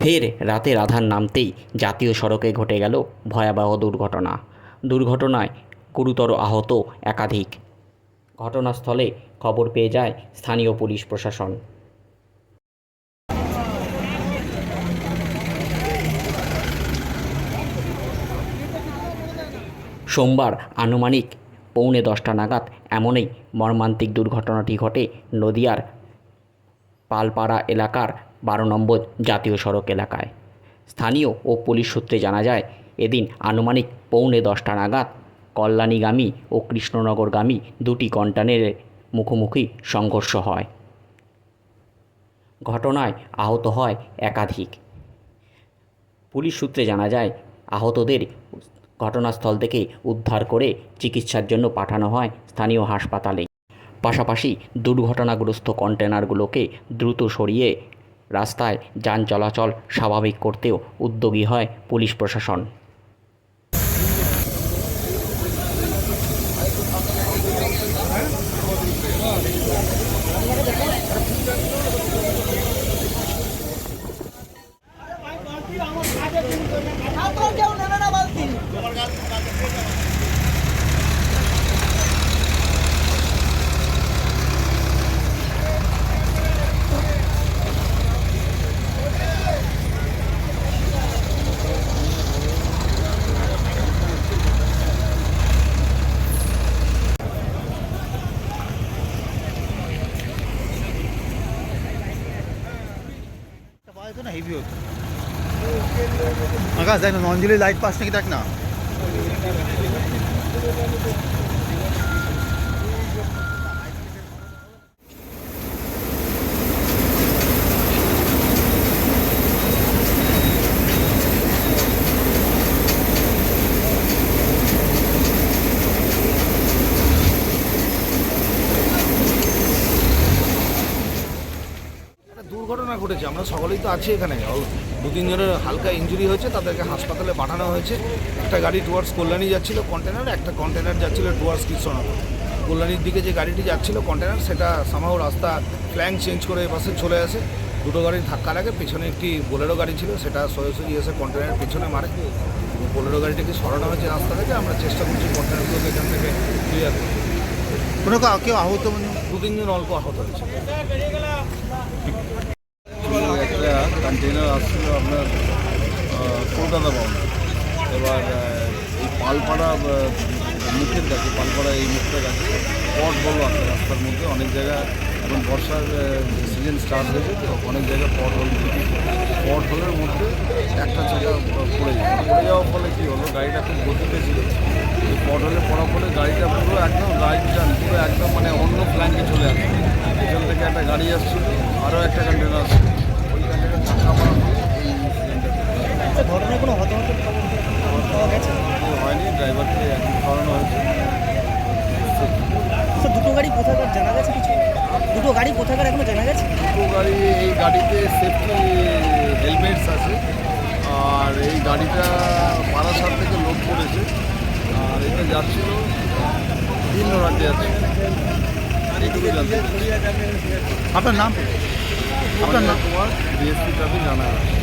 ফের রাতের আধার নামতেই জাতীয় সড়কে ঘটে গেল ভয়াবহ দুর্ঘটনা। দুর্ঘটনায় গুরুতর আহত একাধিক। ঘটনাস্থলে খবর পেয়ে যায় স্থানীয় পুলিশ প্রশাসন। সোমবার আনুমানিক পৌনে দশটা নাগাদ এমনই মর্মান্তিক দুর্ঘটনাটি ঘটে নদিয়ার পালপাড়া এলাকার বারো নম্বর জাতীয় সড়ক এলাকায়। স্থানীয় ও পুলিশ সূত্রে জানা যায়, এদিন আনুমানিক পৌনে দশটা নাগাদ কল্যাণীগামী ও কৃষ্ণনগরগামী দুটি কন্টেনারের মুখোমুখি সংঘর্ষ হয়। ঘটনায় আহত হয় একাধিক। পুলিশ সূত্রে জানা যায়, আহতদের ঘটনাস্থল থেকে উদ্ধার করে চিকিৎসার জন্য পাঠানো হয় স্থানীয় হাসপাতালে। পাশাপাশি দুর্ঘটনাগ্রস্ত কন্টেনারগুলোকে দ্রুত সরিয়ে রাস্তায় যান চলাচল স্বাভাবিক করতেও উদ্যোগী হয় পুলিশ প্রশাসন তো কেউ নেবে না বালতি যেত না হেভি হতো। আকাশ দেখ না নঞ্জলি লাইট পাস নাকি দেখ না একটা ঘটেছে আমরা সকলেই তো আছি এখানে। দু তিনজনের হালকা ইঞ্জুরি হয়েছে তাদেরকে হাসপাতালে পাঠানো হয়েছে। একটা গাড়ি টুয়ার্ডস কল্যাণী যাচ্ছিল কন্টেনার একটা কন্টেনার যাচ্ছিল টুয়ার্ডস কৃষ্ণনগর। কল্যাণীর দিকে যে গাড়িটি যাচ্ছিল কন্টেনার সেটা সামাও রাস্তা ফ্ল্যাঙ্ক চেঞ্জ করে এপাশে চলে আসে। দুটো গাড়ির ধাক্কা লাগে পেছনে একটি বোলেরো গাড়ি ছিল সেটা সোজাসুজি এসে কন্টেনারের পেছনে মারে। বোলেরো গাড়িটাকে সরানো হয়েছে রাস্তা থেকে আমরা চেষ্টা করছি কন্টেনারগুলোকে এখান থেকে ক্লিয়ার করতে কোনো কেউ আহত মানে? দু তিনজন অল্প আহত হয়েছে। কন্টেনার আসছিল আপনার কলকাতা বাউন্ড এবার এই পালপাড়া মুখের কাছে পালপাড়া এই মুখের কাছে পট হল আছে রাস্তার মধ্যে, অনেক জায়গায় এখন বর্ষার সিজন স্টার্ট হয়েছে, তো অনেক জায়গায় পট হল পট হলের মধ্যে একটা চাকা পড়ে যায়। পড়ে যাওয়ার ফলে কী হলো, গাড়িটা খুব গতিতে ছিল। পট হলে পড়ার ফলে গাড়িটা পুরো একদম গাড়িটা পুরো একদম মানে অন্য প্ল্যানকে চলে আসছে এখান থেকে একটা গাড়ি আসছিল, আরও একটা কন্টেনার আসছিল ওই কন্টেনার ধাক্কা মারার ফলে এই অ্যাক্সিডেন্টটা ঘটনায় কোনো পাওয়া গেছে? হয়নি ড্রাইভারকে হয়েছে। স্যার দুটো গাড়ি কোথাকার জানা গেছে কিছু? দুটো গাড়ি কোথাকার এখনও জানা গেছে? দুটো গাড়ি এই গাড়িতে সেফটি হেলমেটস আছে আর এই গাড়িটা থেকে লোড করেছে আর এটা যাচ্ছিল তিন রাতে যাচ্ছে। এইটুকু জানতে আপনার নাম? আপনার নাম? তোমার বিএসপি ট্রাফিক জানা আছে